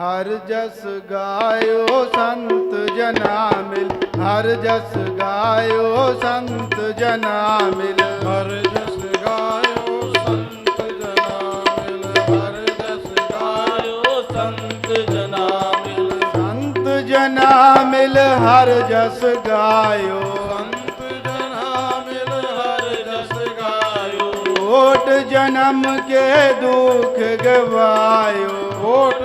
ਹਰ ਜਸ ਗਾਇਓ ਸੰਤ ਜਨਾ ਮਿਲ ਹਰ ਜਸ ਗਾਇਓ ਸੰਤ ਜਨਾ ਮਿਲ ਹਰ ਜਸ ਗਾਇਓ ਸੰਤ ਜਨਾ ਮਿਲ ਹਰ ਜਸ ਗਾਇਓ ਸੰਤ ਜਨਾ ਮਿਲ ਸੰਤ ਜਨਾ ਮਿਲ ਹਰ ਜਸ ਗਾਇਓ। ਸੰਤ ਜਨਾ ਮਿਲ ਹਰ ਜਸ ਗਾਇਓ। ਕੋਟ ਜਨਮ ਕੇ ਦੁਖ ਗਵਾਇਓ। ਕੋਟ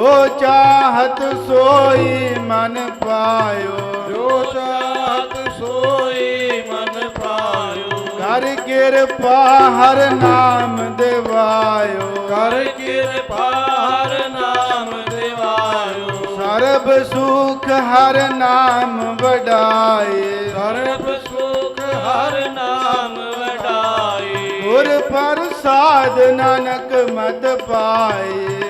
ਜੋ ਚਾਹਤ ਸੋਈ ਮਨ ਪਾਇਓ। ਜੋ ਚਾਹਤ ਸੋਈ ਮਨ ਪਾਇਓ। ਕਰ ਕਿਰਪਾ ਹਰ ਨਾਮ ਦਿਵਾਇਓ। ਕਰ ਕਿਰਪਾ ਹਰ ਨਾਮ ਦਿਵਾਇਓ। ਸਰਬ ਸੁਖ ਹਰ ਨਾਮ ਵਡਾਏ। ਸਰਬ ਸੁਖ ਹਰ ਨਾਮ ਵਡਾਈ ਗੁਰ ਪ੍ਰਸਾਦ ਨਾਨਕ ਮਤ ਪਾਏ।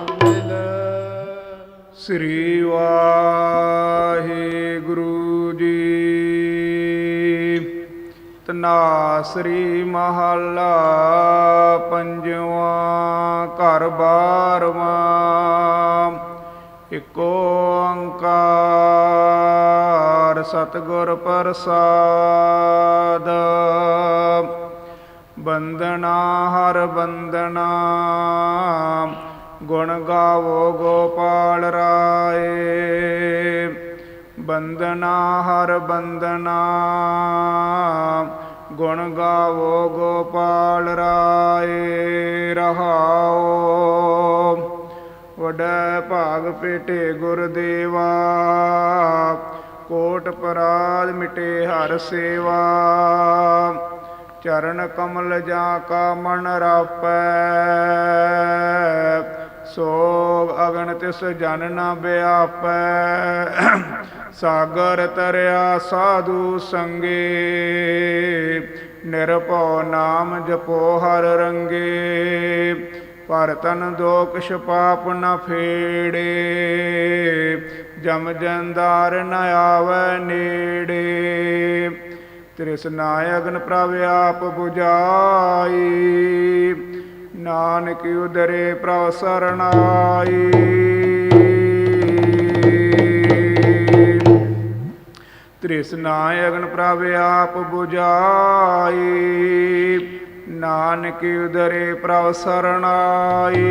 ਸ੍ਰੀ ਵਾਹਿਗੁਰੂ ਜੀ। ਤਨਾਸਰੀ ਮਹੱਲਾ ਪੰਜਵਾਂ, ਘਰ ਬਾਰਵਾਂ, ਇਕ ਓੰਕਾਰ ਸਤਿਗੁਰ ਪ੍ਰਸਾਦ। ਬੰਦਨਾ ਹਰ ਬੰਦਨਾ ਗੁਣ ਗਾਵੋ ਗੋਪਾਲ ਰਾਏ। ਬੰਦਨਾ ਹਰ ਬੰਦਨਾ, ਗੁਣ ਗਾਵੋ ਗੋਪਾਲ ਰਾਏ। ਰਹਾਓ, ਵਡੈ ਭਾਗ ਪੇਟੇ ਗੁਰਦੇਵਾ ਕੋਟ ਪਰਾਦ ਮਿਟੇ ਹਰ ਸੇਵਾ। ਚਰਨ ਕਮਲ ਜਾ ਕਾ ਮਨ ਰਾਪੈ। ਅਗਨ ਤਿਸ ਜਨ ਨ ਬਿਆਪੈ ਸਾਗਰ ਤਰਿਆ ਸਾਧੂ ਸੰਗੇ। ਨਿਰਭਉ ਨਾਮ ਜਪੋ ਹਰ ਰੰਗੇ। ਪਰ ਤਨ ਪਾਪ ਨ ਫੇੜੇ। ਜਮ ਜੰਦਾਰ ਨ ਆਵੈ ਨੇੜੇ। ਤ੍ਰਿਸ਼ਨਾ ਅਗਨ ਪ੍ਰਭ ਆਪ 부ਜਾਈ ਨਾਨਕ ਉਦਰੇ ਪ੍ਰਭ ਸਰਣਾਈ। ਤ੍ਰਿਸ਼ਨਾ ਅਗਨ ਪ੍ਰਭ ਆਪ 부ਜਾਈ ਨਾਨਕ ਉਦਰੇ ਪ੍ਰਭ ਸਰਣਾਈ।